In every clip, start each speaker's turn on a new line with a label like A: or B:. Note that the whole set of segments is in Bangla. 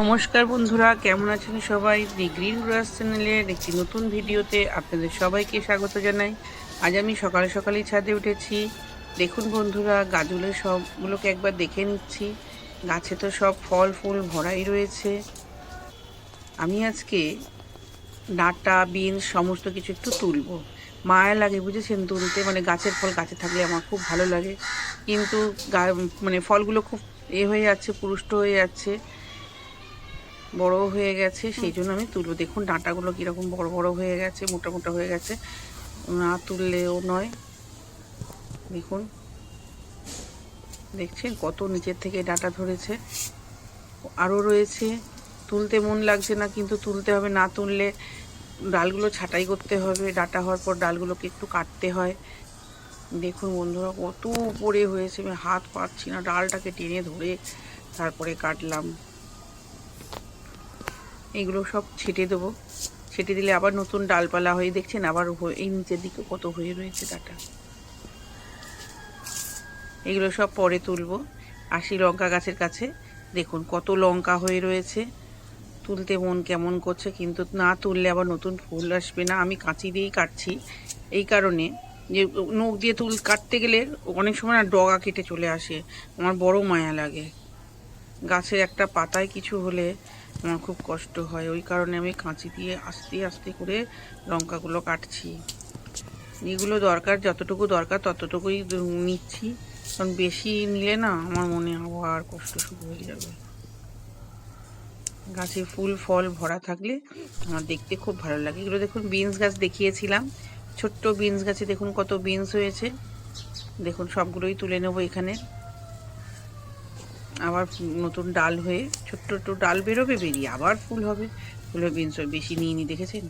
A: নমস্কার বন্ধুরা, কেমন আছেন সবাই? দি গ্রিন গ্রাস চ্যানেলের একটি নতুন ভিডিওতে আপনাদের সবাইকে স্বাগত জানাই। আজ আমি সকালে সকালেই ছাদে উঠেছি। দেখুন বন্ধুরা গাছগুলো সবগুলোকে একবার দেখে নিচ্ছি। গাছে তো সব ফল, ফুল ভরাই রয়েছে। আমি আজকে ডাঁটা, বিনস, সমস্ত কিছু একটু তুলবো। মায়া লাগে, বুঝেছেন? তুলতে মানে গাছের ফল গাছে থাকলে আমার খুব ভালো লাগে। কিন্তু মানে ফলগুলো খুব এ হয়ে যাচ্ছে, পুরুষ্ট হয়ে যাচ্ছে। বড় হয়ে গেছে সেই জন্য আমি তুলবো। দেখুন, ডাঁটাগুলো কীরকম বড় বড় হয়ে গেছে, মোটা মোটা হয়ে গেছে। না তুললেও নয়। দেখুন। দেখছেন কত নিচের থেকে ডাঁটা ধরেছে? আরও রয়েছে। তুলতে মন লাগছে না, কিন্তু তুলতে হবে। না তুললে ডালগুলো ছাঁটাই করতে হবে। ডাটা হওয়ার পর ডালগুলোকে একটু কাটতে হয়। দেখুন বন্ধুরা, কত উপরে হয়েছে। আমি হাত পাচ্ছি না। ডালটাকে টেনে ধরে তারপরে কাটলাম। এগুলো সব ছেটে দেবো। ছেটে দিলে আবার নতুন ডালপালা হয়ে, দেখছেন আবার এই নিচের দিকে কত হয়ে রয়েছে ডাটা। এগুলো সব পরে তুলবো। আসি লঙ্কা গাছের কাছে, দেখুন কত লঙ্কা হয়ে রয়েছে। তুলতে মন কেমন করছে, কিন্তু না তুললে আবার নতুন ফুল আসবে না। আমি কাঁচি দিয়েই কাটছি। এই কারণে যে, নখ দিয়ে তুল কাটতে গেলে অনেক সময় না ডগা কেটে চলে আসে। আমার বড় মায়া লাগে। গাছের একটা পাতায় কিছু হলে আমার খুব কষ্ট হয়। ওই কারণে আমি কাঁচি দিয়ে আস্তে আস্তে করে লঙ্কাগুলো কাটছি। এগুলো দরকার, যতটুকু দরকার ততটুকুই নিচ্ছি। কারণ বেশি নিলে না আমার মনে আবার কষ্ট শুরু হয়ে যাবে। গাছে ফুল, ফল ভরা থাকলে আমার দেখতে খুব ভালো লাগে। এগুলো দেখুন, বিনস গাছ দেখিয়েছিলাম। ছোট্ট বিনস গাছে দেখুন কত বিনস হয়েছে। দেখুন, সবগুলোই তুলে নেব এখানে। আবার নতুন ডাল হয়ে ছোট্ট ছোট্ট ডাল বেরোবে বেরিয়ে আবার ফুল হবে। ফুল বিনস বেশি নিয়ে নি দেখেছেন?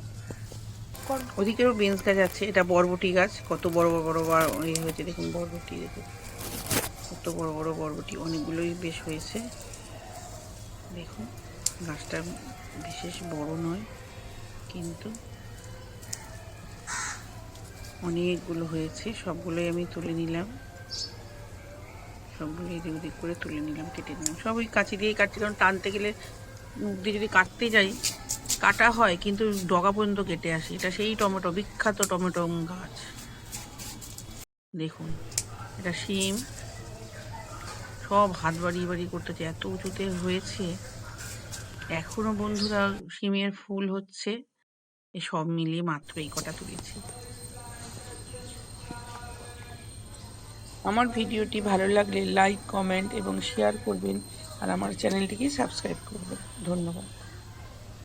A: ওদিকেও বিনস গাছ আছে এটা বরবটি গাছ কত বড় বড় বড় বড় ইয়ে হয়েছে দেখুন বরবটি দেখুন। কত বড় বড় বরবটি অনেকগুলোই বেশ হয়েছে। দেখুন গাছটা বিশেষ বড় নয় কিন্তু অনেকগুলো হয়েছে সবগুলোই আমি তুলে নিলাম। সবগুলো এদিক ওদিক করে তুলে নিলাম, কেটে নিলাম। সব ওই কাঁচি দিয়েই কাটছি। কারণ টানতে গেলে মুখ দিয়ে যদি কাটতে যাই, কাটা হয়, কিন্তু ডগা পর্যন্ত কেটে আসে। এটা সেই টমেটো, বিখ্যাত টমেটো গাছ। দেখুন, এটা শিম। সব হাত বাড়িয়ে বাড়িয়ে করতেছে। এত উঁচুতে হয়েছে। এখনও বন্ধুরা শিমের ফুল হচ্ছে। সব মিলিয়ে মাত্র এই কটা তুলেছি। আমার ভিডিওটি ভালো লাগলে লাইক কমেন্ট এবং শেয়ার করবেন আর আমার চ্যানেলটিকে সাবস্ক্রাইব করবেন। ধন্যবাদ।